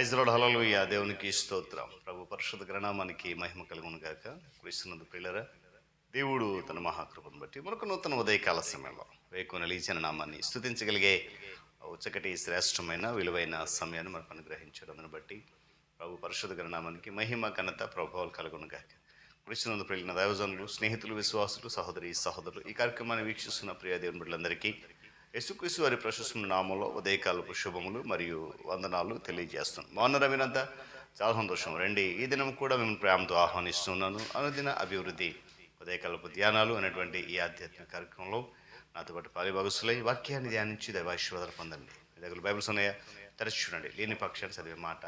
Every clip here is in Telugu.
ప్రైజ్ లోడ్ హలలుయ దేవునికి స్తోత్రం. ప్రభు పరిశుద్ధ గ్రణామానికి మహిమ కలుగును గాక. క్రీస్తునందు పిల్లరా దేవుడు తన మహాకృపను బట్టి మరొక నూతన ఉదయకాల సమయంలో వేకుని లీచిన నామాన్ని స్థుతించగలిగే ఉచ్చకటి శ్రేష్టమైన విలువైన సమయాన్ని మనకు అనుగ్రహించడం బట్టి ప్రభు పరిశుద్ధ గ్రణామానికి మహిమ ఘనత ప్రభావాలు కలుగును గాక. క్రీస్తునందు ప్రియులైన దైవజనులు స్నేహితులు విశ్వాసులు సహోదరి సహోదరులు ఈ కార్యక్రమాన్ని వీక్షిస్తున్న ప్రియ దేవుని బిడ్డలందరికీ యశుక్రీసు వారి ప్రశస్త నామంలో ఉదయకాలపు శుభములు మరియు వందనాలు తెలియజేస్తున్నాను. బాగున్నారా మీరంతా? చాలా సంతోషం. రండి ఈ దినం కూడా మేము ప్రేమతో ఆహ్వానిస్తున్నాను. అనుదిన అభివృద్ధి ఉదయకాలపు ధ్యానాలు అనేటువంటి ఈ ఆధ్యాత్మిక కార్యక్రమంలో నాతో పాటు పాలిభాగస్తులై వాక్యాన్ని ధ్యానించి దైవాశీర్వాదాలు పొందండి. మీ దగ్గర బైబిల్స్ ఉన్నాయా? తెరచి చూడండి. లేని పక్షాన్ని చదివే మాట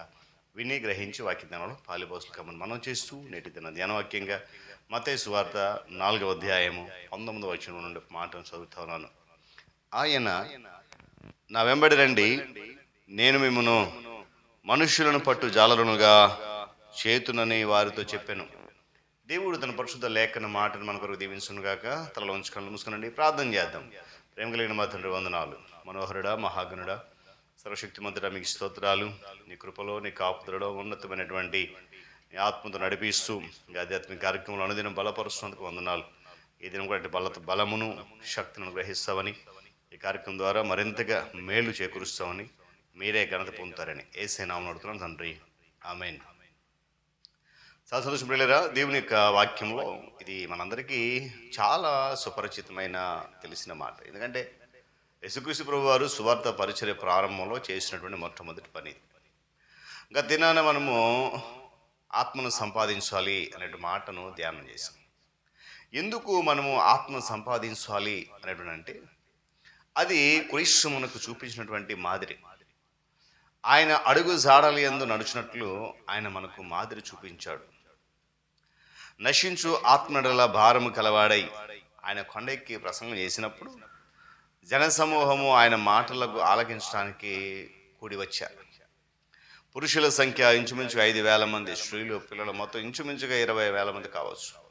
విని గ్రహించి వాక్య ధ్యానంలో పాలిభాగస్తులు కమ్మని మనం చేస్తూ నేటి దిన ధ్యానవాక్యంగా మతే సువార్త నాలుగవ అధ్యాయము పంతొమ్మిదవ వచ్చిన నుండి మాటను చదువుతా ఉన్నాను. ఆయన నా వెంబడి రండి నేను మిమ్మను మనుష్యులను పట్టు జాలరునుగా చేతునని వారితో చెప్పాను. దేవుడు తన పరిశుద్ధ లేఖన మాటను మన కొరకు దీవించునుగాక. తలలో ఉంచుకొని మూసుకునండి ప్రార్థన చేద్దాం. ప్రేమ కలిగిన మా తండ్రి వందనాలు. మనోహరుడా మహాగణుడా సర్వశక్తిమంతుడా మీకు స్తోత్రాలు. నీ కృపలో నీ కాపుదలలో ఉన్నతమైనటువంటి నీ ఆత్మతో నడిపిస్తూ ఈ ఆధ్యాత్మిక కార్యక్రమంలో అనుదినం బలపరుస్తున్నందుకు వందనాలు. ఈ దినం కూడా బల బలమును శక్తిని గ్రహిస్తావని ఈ కార్యక్రమం ద్వారా మరింతగా మేలు చేకూరుస్తామని మీరే ఘనత పొందుతారని ఏసే నామం అడుగుతున్నాం తండ్రి. ఆమెన్. చాలా సంతోషం ప్రియులరా దేవుని యొక్క వాక్యంలో ఇది మనందరికీ చాలా సుపరిచితమైన తెలిసిన మాట. ఎందుకంటే యశుకృష్ణ ప్రభు వారు సువార్త పరిచర్య ప్రారంభంలో చేసినటువంటి మొట్టమొదటి పని. గత దినాన మనము ఆత్మను సంపాదించాలి అనే మాటను ధ్యానం చేసాం ఎందుకు మనము ఆత్మను సంపాదించాలి అనేటువంటి అంటే అది క్రీస్తు చూపించినటువంటి మాదిరి. ఆయన అడుగు జాడలు ఎందు నడుచినట్లు ఆయన మనకు మాదిరి చూపించాడు. నశించు ఆత్మడల భారము కలవాడై ఆయన కొండెక్కి ప్రసంగం చేసినప్పుడు జనసమూహము ఆయన మాటలకు ఆలకించడానికి కూడి వచ్చారు. పురుషుల సంఖ్య ఇంచుమించుగా ఐదు వేల మంది స్త్రీలు పిల్లలు మొత్తం ఇంచుమించుగా ఇరవై వేల మంది కావచ్చు.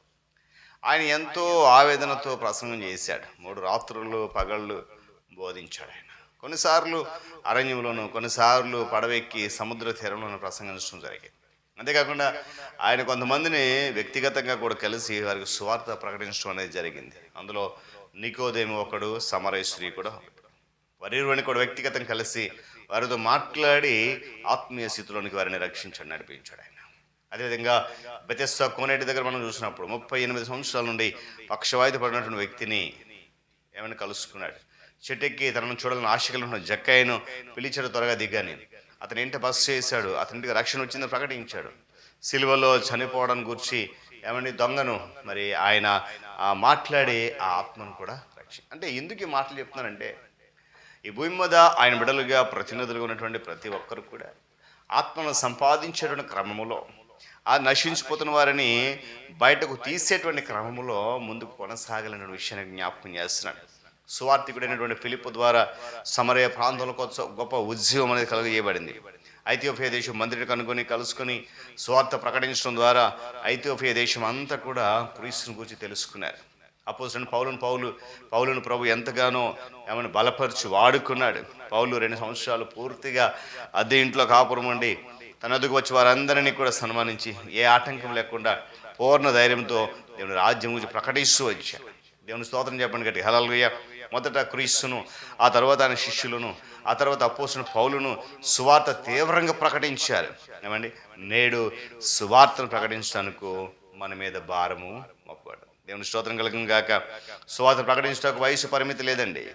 ఆయన ఎంతో ఆవేదనతో ప్రసంగం చేశాడు. మూడు రాత్రులు పగళ్ళు బోధించాడు ఆయన కొన్నిసార్లు అరణ్యంలోను కొన్నిసార్లు పడవెక్కి సముద్ర తీరంలోను ప్రసంగించడం జరిగింది. అంతేకాకుండా ఆయన కొంతమందిని వ్యక్తిగతంగా కూడా కలిసి వారికి సువార్త ప్రకటించడం అనేది జరిగింది. అందులో నికోదేమి ఒకడు సమరేశ్వరి కూడా ఒకడు. కూడా వ్యక్తిగతం కలిసి వారితో మాట్లాడి ఆత్మీయ స్థితిలోనికి వారిని రక్షించాడు నడిపించాడు ఆయన అదేవిధంగా బెతెస్సా కోనేటి దగ్గర మనం చూసినప్పుడు ముప్పై ఎనిమిది సంవత్సరాల నుండి పక్షవాయుధ పడినటువంటి వ్యక్తిని ఏమైనా కలుసుకున్నాడు? చెట్టెక్కి తనను చూడాలని ఆశ కలిగి ఉన్న జక్కయ్యను పిలిచాడు త్వరగా దిగాని. అతను ఇంటి బస్ చేశాడు? అతనింటికి రక్షణ వచ్చిందని ప్రకటించాడు. సిలువలో చనిపోవడం గురించి ఏమండి దొంగను? మరి ఆయన మాట్లాడే మాట్లాడి ఆ ఆత్మను కూడా రక్ష అంటే ఎందుకు ఈ మాటలు చెప్తున్నానంటే ఈ భూమి మీద ఆయన బిడలుగా ప్రతినిధులుగా ఉన్నటువంటి ప్రతి ఒక్కరు కూడా ఆత్మను సంపాదించేటువంటి క్రమములో ఆ నశించిపోతున్న వారిని బయటకు తీసేటువంటి క్రమములో ముందుకు కొనసాగాలనే విషయాన్ని జ్ఞాపకం చేస్తున్నాడు. సువార్థికుడైనటువంటి ఫిలిప్ ద్వారా సమరయ ప్రాంతంలో గొప్ప ఉద్యమం అనేది కలుగజేయబడింది. ఐథియోపియా దేశం మంత్రిని కనుగొని కలుసుకొని స్వార్థ ప్రకటించడం ద్వారా ఐథియోపియా దేశం అంతా కూడా క్రీస్తుని గురించి తెలుసుకున్నారు. అపోజిట్ పౌలను పౌలు పౌలను ప్రభు ఎంతగానో ఏమైనా బలపరిచి వాడుకున్నాడు. పౌలు రెండు సంవత్సరాలు పూర్తిగా అద్దె ఇంట్లో కాపురం ఉండి తన ఎదుగు వచ్చి వారందరినీ కూడా సన్మానించి ఏ ఆటంకం లేకుండా పూర్ణ ధైర్యంతో దేవుని రాజ్యం గురించి ప్రకటిస్తూ వచ్చాడు. దేవుని స్తోత్రం చెప్పండి గట్టి హలాలుగా మొదట క్రీస్తును ఆ తర్వాత ఆయన శిష్యులను ఆ తర్వాత అపోసిన పౌలును సువార్త తీవ్రంగా ప్రకటించారు. ఏమండి? నేడు సువార్తను ప్రకటించడానికి మన మీద భారము మొప్పడు దేవుని స్తోత్రం కలగం గాక. సువార్త ప్రకటించడానికి వయసు పరిమితి లేదండి.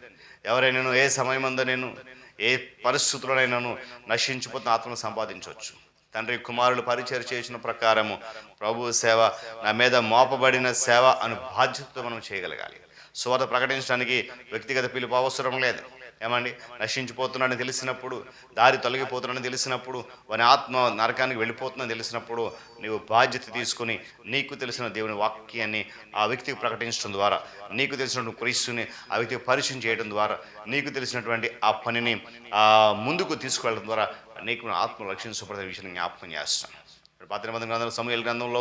ఎవరైనాను ఏ సమయమందో నేను ఏ పరిస్థితుల్లోనైనాను నశించిపోతున్న ఆత్మను సంపాదించవచ్చు. తండ్రి కుమారులు పరిచయం చేసిన ప్రకారము ప్రభు సేవ నా మీద మోపబడిన సేవ అను బాధ్యతతో మనం చేయగలగాలి. సువార్త ప్రకటించడానికి వ్యక్తిగత పిలుపు అవసరం లేదు. ఏమండి? నశించిపోతున్నాడని తెలిసినప్పుడు దారి తొలగిపోతున్నాడని తెలిసినప్పుడు వాని ఆత్మ నరకానికి వెళ్ళిపోతుందని తెలిసినప్పుడు నీవు బాధ్యత తీసుకొని నీకు తెలిసిన దేవుని వాక్యాన్ని ఆ వ్యక్తికి ప్రకటించడం ద్వారా నీకు తెలిసినటువంటి క్రీస్తుని ఆ వ్యక్తికి పరిచయం చేయడం ద్వారా నీకు తెలిసినటువంటి ఆ పనిని ముందుకు తీసుకువెళ్ళడం ద్వారా నీకు ఆత్మ రక్షించబడే విషయాన్ని జ్ఞాపకం చేస్తాను. పాత నిబంధన గ్రంథంలో సమూహల గ్రంథంలో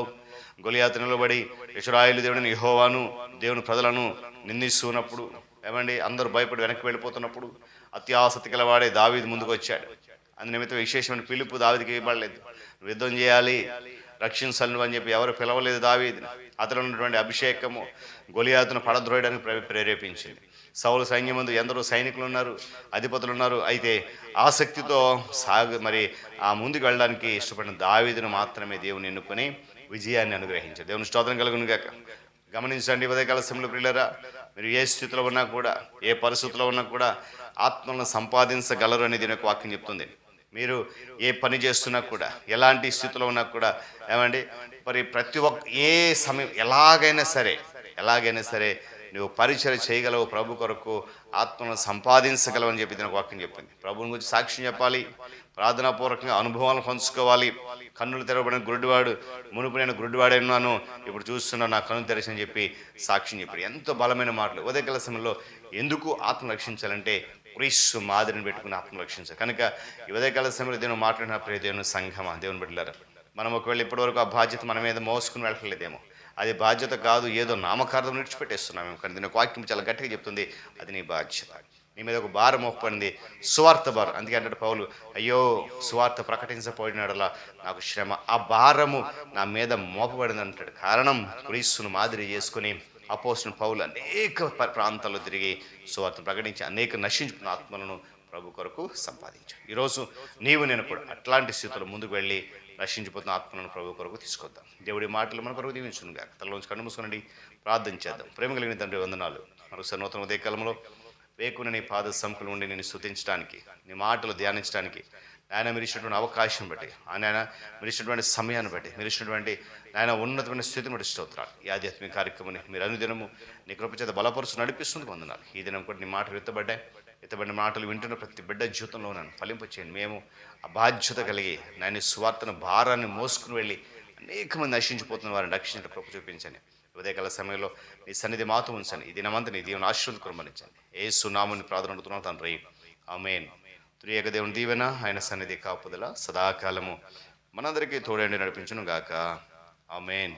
గొలియాత నిలబడి ఇస్రాయేలు దేవుడిని యహోవాను దేవుని ప్రజలను నిందిస్తున్నప్పుడు ఏమండి అందరూ భయపడి వెనక్కి వెళ్ళిపోతున్నప్పుడు అత్యాసక్తి గలవాడే దావీది ముందుకు వచ్చాడు. అందు నిమిత్తం విశేషమైన పిలుపు దావిదికి ఇవ్వబడలేదు. యుద్ధం చేయాలి రక్షించను అని చెప్పి ఎవరు పిలవలేదు దావీదిని అతను ఉన్నటువంటి అభిషేకము గొలియాతును పడద్రోయడానికి ప్రే- ప్రేరేపించింది. సౌలు సైన్యం ముందు ఎందరో సైనికులు ఉన్నారు అధిపతులు ఉన్నారు. అయితే ఆసక్తితో సాగు మరి ఆ ముందుకు వెళ్ళడానికి ఇష్టపడిన దావీదును మాత్రమే దేవుని ఎన్నుకొని విజయాన్ని అనుగ్రహించారు దేవుని స్తోత్రం కలుగునుగాక. గమనించండి ఉదయకాల సమయంలో ప్రియులరా మీరు ఏ స్థితిలో ఉన్నా కూడా ఏ పరిస్థితిలో ఉన్నా కూడా ఆత్మలను సంపాదించగలరు అనేది నాకు వాక్యం చెప్తుంది. మీరు ఏ పని చేస్తున్నా కూడా ఎలాంటి స్థితిలో ఉన్నా కూడా ఏమండి? మరి ప్రతి ఒక్క ఏ సమయం ఎలాగైనా సరే ఎలాగైనా సరే నువ్వు పరిచయం చేయగలవు ప్రభు కొరకు ఆత్మను సంపాదించగలవు అని చెప్పి నాకు వాక్యం చెప్పింది. ప్రభుని గురించి సాక్ష్యం చెప్పాలి ప్రార్థనాపూర్వకంగా అనుభవాలను పంచుకోవాలి. కన్నులు తెరవబడిన గురుడివాడు మునుపు నేను గురుడివాడే ఉన్నాను ఇప్పుడు చూస్తున్నా నా కన్ను తెరచని చెప్పి సాక్ష్యం చెప్పాడు. ఎంతో బలమైన మాటలు. ఉదయకాల సమయంలో ఎందుకు ఆత్మ రక్షించాలంటే క్రీస్తు మాదిరిని పెట్టుకుని ఆత్మ రక్షించాలి. కనుక ఉదయ ఉదయకాల సమయంలో దేవుని మాట్లాడిన ప్రియ దేవుని సంఘమా? దేవుని బిడ్డలారా మనం ఒకవేళ ఇప్పటివరకు ఆ బాధ్యత మన మీద మోసుకుని వెళ్ళట్లేదేమో. అది బాధ్యత కాదు ఏదో నామకార్థం విడిచిపెట్టేస్తున్నాం కానీ దీని ఒక వాక్యం చాలా గట్టిగా చెప్తుంది అది నీ బాధ్యత. నీ మీద ఒక భారం మోపడింది సువార్త భారం. అందుకే అంటే పౌలు అయ్యో సువార్త ప్రకటించబడినడలా నాకు శ్రమ. ఆ భారము నా మీద మోపబడింది అంటాడు. కారణం క్రీస్తును మాదిరి చేసుకుని అపోసిన పౌలు అనేక ప్రాంతాల్లో తిరిగి సువార్త ప్రకటించి అనేక నశించుకున్న ఆత్మలను ప్రభు కొరకు సంపాదించాడు. ఈరోజు నీవు నేను కూడా అట్లాంటి స్థితిలో ముందుకు వెళ్ళి నశించిపోతున్న ఆత్మలను ప్రభు కొరకు తీసుకొద్దాం. దేవుడి మాటలు మన కొరకు దీవించునుగా తలలోంచి కన్ను మూసుకునండి. ప్రార్థన చేద్దాం. ప్రేమ కలిగిన తండ్రి వందనాలు. మరొకసారి నూతన ఉదయకాలంలో వేకుని నీ పాద సంకులు ఉండి నేను స్థుతించడానికి నీ మాటలు ధ్యానించడానికి ఆయన మీరు ఇచ్చినటువంటి అవకాశం బట్టి ఆయన మీరు ఇచ్చినటువంటి సమయాన్ని బట్టి మీరు ఇచ్చినటువంటి ఆయన ఉన్నతమైన స్థితిని బట్టి స్తోత్రాలు. ఈ ఆధ్యాత్మిక కార్యక్రమాన్ని మీరు అనుదినము నీ కృపచేత బలపరుచు నడిపిస్తుంది వందనాలు. ఈ దినం కూడా నీ మాటలు ఎత్తబడ్డాయి. ఎత్తబడిన మాటలు వింటున్న ప్రతి బిడ్డ జీవితంలో నన్ను ఫలింపచేయండి మేము ఆ బాధ్యత కలిగి నాయన స్వార్థను భారాన్ని మోసుకుని వెళ్ళి అనేక మంది నశించిపోతున్న వారిని రక్షించిన కృప చూపించండి. ఉదయకాల సమయంలో నీ సన్నిధి మాతో ఉంచండి. ఈ దినమంతా నీ దీవెన ఆశీర్వాదం కురమనించండి ఏ సునామని ప్రార్థన అడుగుతున్నాం తండ్రి. ఆమెన్. త్రియేక దేవుని దీవెన ఆయన సన్నిధి కాపుదల సదాకాలము. మనందరికీ తోడండి నడిపించును గాక. ఆమెన్.